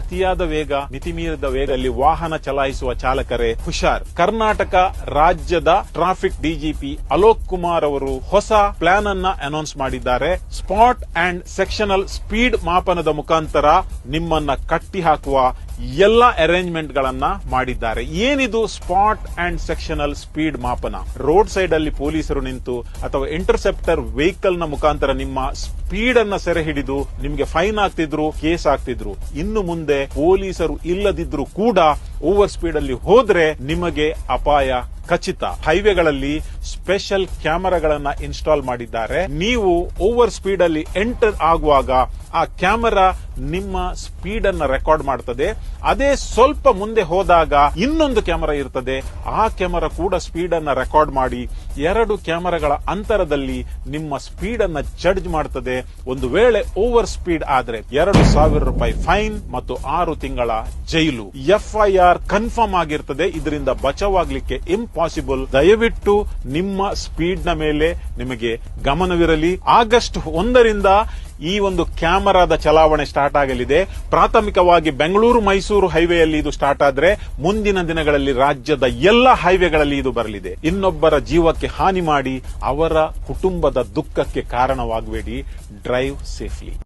ಅತಿಯಾದ ವೇಗ, ಮಿತಿಮೀರಿದ ವೇಗದಲ್ಲಿ ವಾಹನ ಚಲಾಯಿಸುವ ಚಾಲಕರೇ ಹುಷಾರ್. ಕರ್ನಾಟಕ ರಾಜ್ಯದ ಟ್ರಾಫಿಕ್ ಡಿಜಿಪಿ ಅಲೋಕ್ ಕುಮಾರ್ ಅವರು ಹೊಸ ಪ್ಲಾನ್ ಅನ್ನ ಅನೌನ್ಸ್ ಮಾಡಿದ್ದಾರೆ. ಸ್ಪಾಟ್ ಅಂಡ್ ಸೆಕ್ಷನಲ್ ಸ್ಪೀಡ್ ಮಾಪನದ ಮುಖಾಂತರ ನಿಮ್ಮನ್ನ ಕಟ್ಟಿ ಹಾಕುವ ಎಲ್ಲ ಅರೇಂಜ್ಮೆಂಟ್ ಗಳನ್ನ ಮಾಡಿದ್ದಾರೆ. ಏನಿದು ಸ್ಪಾಟ್ ಅಂಡ್ ಸೆಕ್ಷನಲ್ ಸ್ಪೀಡ್ ಮಾಪನ? ರೋಡ್ ಸೈಡ್ ಅಲ್ಲಿ ಪೊಲೀಸರು ನಿಂತು ಅಥವಾ ಇಂಟರ್ಸೆಪ್ಟರ್ ವೆಹಿಕಲ್ನ ಮುಖಾಂತರ ನಿಮ್ಮ ಸ್ಪೀಡ್ ಅನ್ನ ಸೆರೆ ಹಿಡಿದು ನಿಮಗೆ ಫೈನ್ ಆಗ್ತಿದ್ರು ಕೇಸ್ ಆಗ್ತಿದ್ರು ಇನ್ನು ಮುಂದೆ ಪೊಲೀಸರು ಇಲ್ಲದಿದ್ರು ಕೂಡ ಓವರ್ ಸ್ಪೀಡ್ ಅಲ್ಲಿ ಹೋದ್ರೆ ನಿಮಗೆ ಅಪಾಯ ಖಚಿತ ಹೈವೇಗಳಲ್ಲಿ ಸ್ಪೆಷಲ್ ಕ್ಯಾಮೆರಾಗಳನ್ನ ಇನ್ಸ್ಟಾಲ್ ಮಾಡಿದ್ದಾರೆ. ನೀವು ಓವರ್ ಸ್ಪೀಡ್ ಅಲ್ಲಿ ಎಂಟರ್ ಆಗುವಾಗ ಆ ಕ್ಯಾಮೆರಾ ನಿಮ್ಮ ಸ್ಪೀಡ್ ಅನ್ನ ರೆಕಾರ್ಡ್ ಮಾಡ್ತದೆ. ಅದೇ ಸ್ವಲ್ಪ ಮುಂದೆ ಹೋದಾಗ ಇನ್ನೊಂದು ಕ್ಯಾಮೆರಾ ಇರ್ತದೆ. ಆ ಕ್ಯಾಮೆರಾ ಕೂಡ ಸ್ಪೀಡ್ ಅನ್ನ ರೆಕಾರ್ಡ್ ಮಾಡಿ ಎರಡು ಕ್ಯಾಮರಾಗಳ ಅಂತರದಲ್ಲಿ ನಿಮ್ಮ ಸ್ಪೀಡ್ ಅನ್ನ ಜಡ್ಜ್ ಮಾಡ್ತದೆ. ಒಂದು ವೇಳೆ ಓವರ್ ಸ್ಪೀಡ್ ಆದ್ರೆ ಎರಡು ಸಾವಿರ ರೂಪಾಯಿ ಫೈನ್ ಮತ್ತು ಆರು ತಿಂಗಳ ಜೈಲು. ಎಫ್ಐಆರ್ ಕನ್ಫರ್ಮ್ ಆಗಿರ್ತದೆ. ಇದರಿಂದ ಬಚಾವಾಗ್ಲಿಕ್ಕೆ ಇಂಪಾಸಿಬಲ್ ದಯವಿಟ್ಟು ನಿಮ್ಮ ಸ್ಪೀಡ್ನ ಮೇಲೆ ನಿಮಗೆ ಗಮನವಿರಲಿ. ಆಗಸ್ಟ್ ಒಂದರಿಂದ ಈ ಒಂದು ಕ್ಯಾಮರಾದ ಚಲಾವಣೆ ಸ್ಟಾರ್ಟ್ ಆಗಲಿದೆ. ಪ್ರಾಥಮಿಕವಾಗಿ ಬೆಂಗಳೂರು ಮೈಸೂರು ಹೈವೇಯಲ್ಲಿ ಇದು ಸ್ಟಾರ್ಟ್ ಆದ್ರೆ ಮುಂದಿನ ದಿನಗಳಲ್ಲಿ ರಾಜ್ಯದ ಎಲ್ಲ ಹೈವೇಗಳಲ್ಲಿ ಇದು ಬರಲಿದೆ. ಇನ್ನೊಬ್ಬರ ಜೀವಕ್ಕೆ ಹಾನಿ ಮಾಡಿ ಅವರ ಕುಟುಂಬದ ದುಃಖಕ್ಕೆ ಕಾರಣವಾಗಬೇಡಿ. Drive safely.